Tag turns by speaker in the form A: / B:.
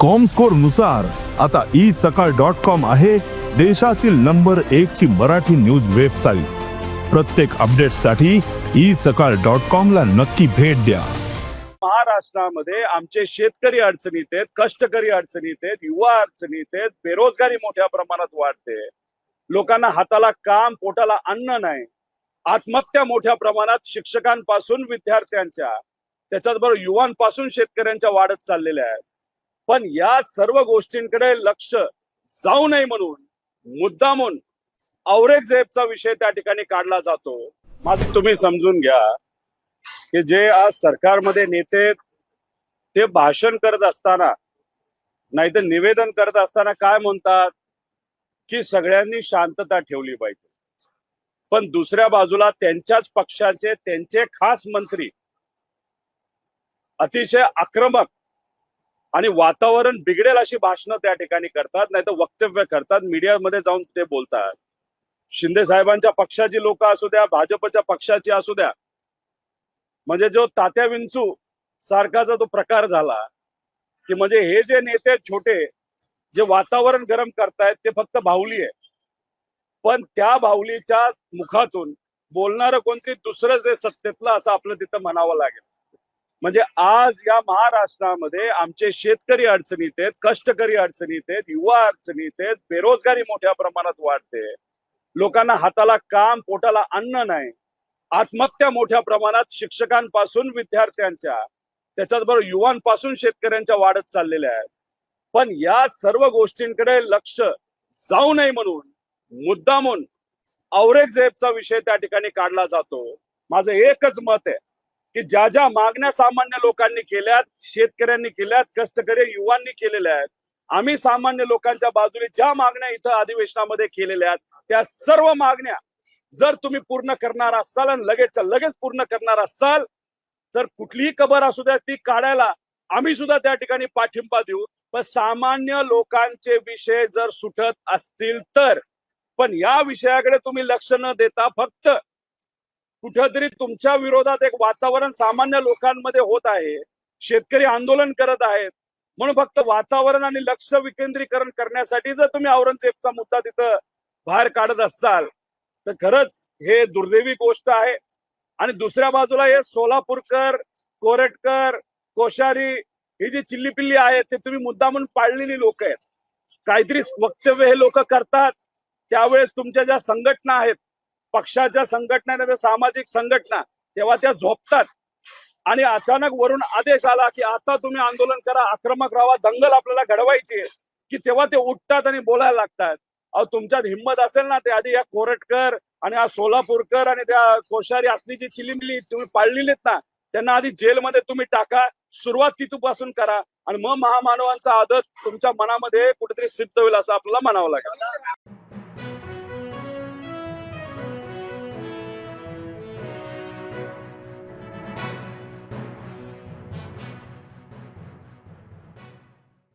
A: कॉमस्कोरनुसार आता ई सकाळ dot com आहे देशातील नंबर एक ची मराठी न्यूज वेबसाईट प्रत्येक अपडेटसाठी ई सकाळ डॉट कॉम ला नक्की भेट द्या.
B: महाराष्ट्रामध्ये आमचे शेतकरी अडचणीत आहेत कष्टकरी अडचणीत आहेत युवा अडचणीत आहेत बेरोजगारी मोठ्या प्रमाणात वाढते. लोकांना हाताला काम पोटाला अन्न नाही. आत्महत्या मोठ्या प्रमाणात शिक्षकांपासून विद्यार्थ्यांच्या त्याच्याचबरोबर युवांपासून शेतकऱ्यांच्या वाढत चाललेल्या आहेत. पण या सर्व गोष्टींकडे लक्ष जाऊ नये म्हणून मुद्दामून औरंगजेबचा विषय त्या ठिकाणी काढला जातो. माझं तुम्ही समजून घ्या की जे आज सरकारमध्ये नेते ते भाषण करत असताना नाही तर निवेदन करत असताना काय म्हणतात? की सगळ्यांनी शांतता ठेवली पाहिजे. पण दुसऱ्या बाजूला त्यांच्याच पक्षाचे त्यांचे खास मंत्री अतिशय आक्रमक आणि वातावरण बिघडेल अशी भाषणं त्या ठिकाणी करतात नाही तर वक्तव्य करतात. मीडियामध्ये जाऊन ते बोलतात. शिंदे साहेबांच्या पक्षाची लोक असू द्या भाजपच्या पक्षाची असू द्या. म्हणजे जो तात्या विंचू सारखाचा तो प्रकार झाला की म्हणजे हे जे नेते छोटे जे वातावरण गरम करतायत ते फक्त बाहुली आहे पण त्या बाहुलीच्या मुखातून बोलणारं कोणतरी दुसरंच आहे सत्तेतलं असं आपलं तिथं म्हणावं लागेल. म्हणजे आज या महाराष्ट्रामध्ये आमचे शेतकरी अडचणीत आहेत कष्टकरी अडचणीत आहेत युवा अडचणीत आहेत बेरोजगारी मोठ्या प्रमाणात वाढते. लोकांना हाताला काम पोटाला अन्न नाही. आत्महत्या मोठ्या प्रमाणात शिक्षकांपासून विद्यार्थ्यांच्या त्याच्याचबरोबर युवांपासून शेतकऱ्यांच्या वाढत चाललेल्या आहेत. पण या सर्व गोष्टींकडे लक्ष जाऊ नये म्हणून मुद्दामून औरंगजेबचा विषय त्या ठिकाणी काढला जातो. माझं एकच मत आहे. की ज्या ज्या मागण्या सामान्य लोकांनी केल्यात शेतकऱ्यांनी केल्यात कष्टकरी युवांनी केलेल्या आहेत आम्ही सामान्य लोकांच्या बाजूने ज्या मागण्या इथं अधिवेशनामध्ये केलेल्या आहेत त्या सर्व मागण्या जर तुम्ही पूर्ण करणार असाल आणि लगेच लगेच पूर्ण करणार असाल तर कुठलीही कबर असू द्या ती काढायला आम्ही सुद्धा त्या ठिकाणी पाठिंबा देऊ. पण सामान्य लोकांचे विषय जर सुटत असतील तर पण या विषयाकडे तुम्ही लक्ष न देता फक्त कुठेतरी तुमच्या विरोधात एक वातावरण सामान्य लोकांमध्ये होत आहे. शेतकरी आंदोलन करत आहेत. म्हणून फक्त वातावरण आणि लक्ष विकेंद्रीकरण करण्यासाठी जर तुम्ही औरंगजेबचा मुद्दा तिथं बाहेर काढत असाल तर खरंच हे दुर्दैवी गोष्ट आहे. आणि दुसऱ्या बाजूला हे सोलापूरकर कोरटकर कोशारी ही जी चिल्ली पिल्ली आहेत ते तुम्ही मुद्दा म्हणून पाळलेली लोक आहेत. काहीतरी वक्तव्य हे लोक करतात. त्यावेळेस तुमच्या ज्या संघटना आहेत पक्षाच्या संघटना त्या सामाजिक संघटना तेव्हा त्या झोपतात. आणि अचानक वरून आदेश आला की आता तुम्ही आंदोलन करा आक्रमक राहा दंगल आपल्याला घडवायची की तेव्हा ते उठतात आणि बोलायला लागतात. अहो तुमच्यात हिंमत असेल ना ते आधी या कोरटकर आणि हा सोलापूरकर आणि त्या कोश्यारी असली जी चिलिमिली तुम्ही पाळलेलीत ना त्यांना आधी जेलमध्ये तुम्ही टाका सुरुवात तिथूपासून करा आणि मग महामानवांचा आदर तुमच्या मनामध्ये कुठेतरी सिद्ध होईल असं आपल्याला म्हणावं लागेल.